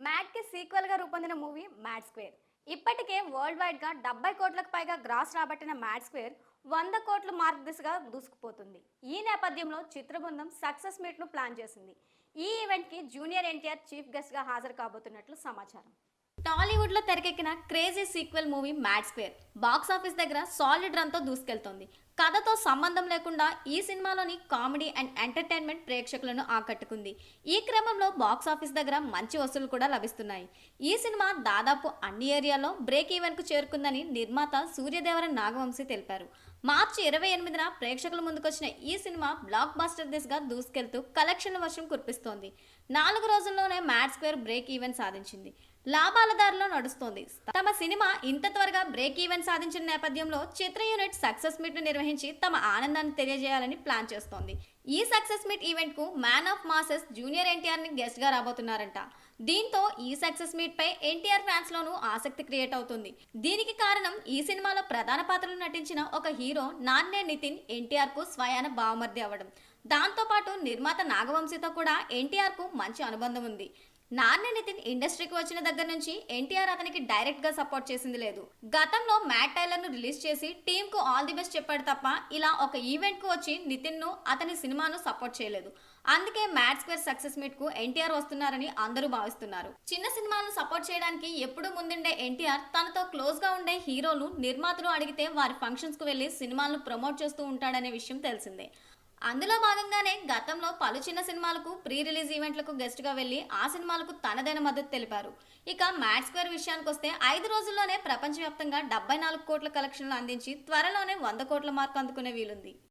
మ్యాట్కి సీక్వెల్గా రూపొందిన movie mat square. ఇప్పటికే వరల్డ్ వైడ్గా డెబ్బై కోట్లకు పైగా గ్రాస్ రాబట్టిన మ్యాట్ స్క్వేర్ వంద కోట్ల మార్క్ దిశగా దూసుకుపోతుంది. ఈ నేపథ్యంలో చిత్రబృందం సక్సెస్ మీట్ను ప్లాన్ చేసింది. ఈ ఈవెంట్కి జూనియర్ ఎన్టీఆర్ చీఫ్ గెస్ట్గా హాజరు కాబోతున్నట్లు సమాచారం. టాలీవుడ్లో తెరకెక్కిన crazy sequel movie Mad Square. Box office దగ్గర సాలిడ్ రన్తో దూసుకెళ్తోంది. కథతో సంబంధం లేకుండా ఈ సినిమాలోని కామెడీ అండ్ ఎంటర్టైన్మెంట్ ప్రేక్షకులను ఆకట్టుకుంది. ఈ క్రమంలో బాక్స్ ఆఫీస్ దగ్గర మంచి వసూలు కూడా లభిస్తున్నాయి. ఈ సినిమా దాదాపు అన్ని ఏరియాలో బ్రేక్ ఈవెన్కు చేరుకుందని నిర్మాత సూర్యదేవర నాగవంశీ తెలిపారు. మార్చి ఇరవై ఎనిమిదిన ప్రేక్షకుల ముందుకొచ్చిన ఈ సినిమా బ్లాక్ బాస్టర్ దిశగా దూసుకెళ్తూ కలెక్షన్ల వర్షం కురిపిస్తోంది. నాలుగు రోజుల్లోనే మ్యాడ్ స్క్వేర్ బ్రేక్ ఈవెన్ సాధించింది. లాభాల దారిలో నడుస్తోంది. తమ సినిమా ఇంత త్వరగా బ్రేక్ ఈవెన్ సాధించిన నేపథ్యంలో చిత్ర యూనిట్ సక్సెస్ మీట్ను నిర్వహించి తమ ఆనందాన్ని తెలియజేయాలని ప్లాన్ చేస్తోంది. ఈ సక్సెస్ మీట్ ఈవెంట్కు మ్యాన్ ఆఫ్ మాసెస్ జూనియర్ ఎన్టీఆర్ని గెస్ట్గా రాబోతున్నారంట. దీంతో ఈ సక్సెస్ మీట్ పై ఎన్టీఆర్ ఫ్యాన్స్ లోనూ ఆసక్తి క్రియేట్ అవుతుంది. దీనికి కారణం ఈ సినిమాలో ప్రధాన పాత్రలు నటించిన ఒక హీరో నాన్నే నితిన్ ఎన్టీఆర్కు స్వయాన బావమర్ది అవ్వడం. దాంతోపాటు నిర్మాత నాగవంశీతో కూడా ఎన్టీఆర్కు మంచి అనుబంధం ఉంది. నాన్నే నితిన్ ఇండస్ట్రీకి వచ్చిన దగ్గర నుంచి ఎన్టీఆర్ అతనికి డైరెక్ట్గా సపోర్ట్ చేసింది లేదు. గతంలో మ్యాట్ టైలర్ను రిలీజ్ చేసి టీమ్కు ఆల్ ది బెస్ట్ చెప్పాడు తప్ప ఇలా ఒక ఈవెంట్కు వచ్చి నితిన్ను అతని సినిమాను సపోర్ట్ చేయలేదు. అందుకే మ్యాట్ స్క్వేర్ సక్సెస్ మీట్కు ఎన్టీఆర్ వస్తున్నారని అందరూ భావిస్తున్నారు. చిన్న సినిమాలను సపోర్ట్ చేయడానికి ఎప్పుడూ ముందుండే ఎన్టీఆర్ తనతో క్లోజ్గా ఉండే హీరోలు నిర్మాతలు అడిగితే వారి ఫంక్షన్స్కు వెళ్ళి సినిమాలను ప్రమోట్ చేస్తూ ఉంటాడనే విషయం తెలిసిందే. అందులో భాగంగానే గతంలో పలు చిన్న సినిమాలకు ప్రీ రిలీజ్ ఈవెంట్లకు గెస్ట్గా వెళ్ళి ఆ సినిమాలకు తనదైన మద్దతు తెలిపారు. ఇక మ్యాట్ స్క్వేర్ విషయానికి వస్తే ఐదు రోజుల్లోనే ప్రపంచవ్యాప్తంగా డెబ్బై నాలుగు కోట్ల కలెక్షన్లు అందించి త్వరలోనే వంద కోట్ల మార్కు అందుకునే వీలుంది.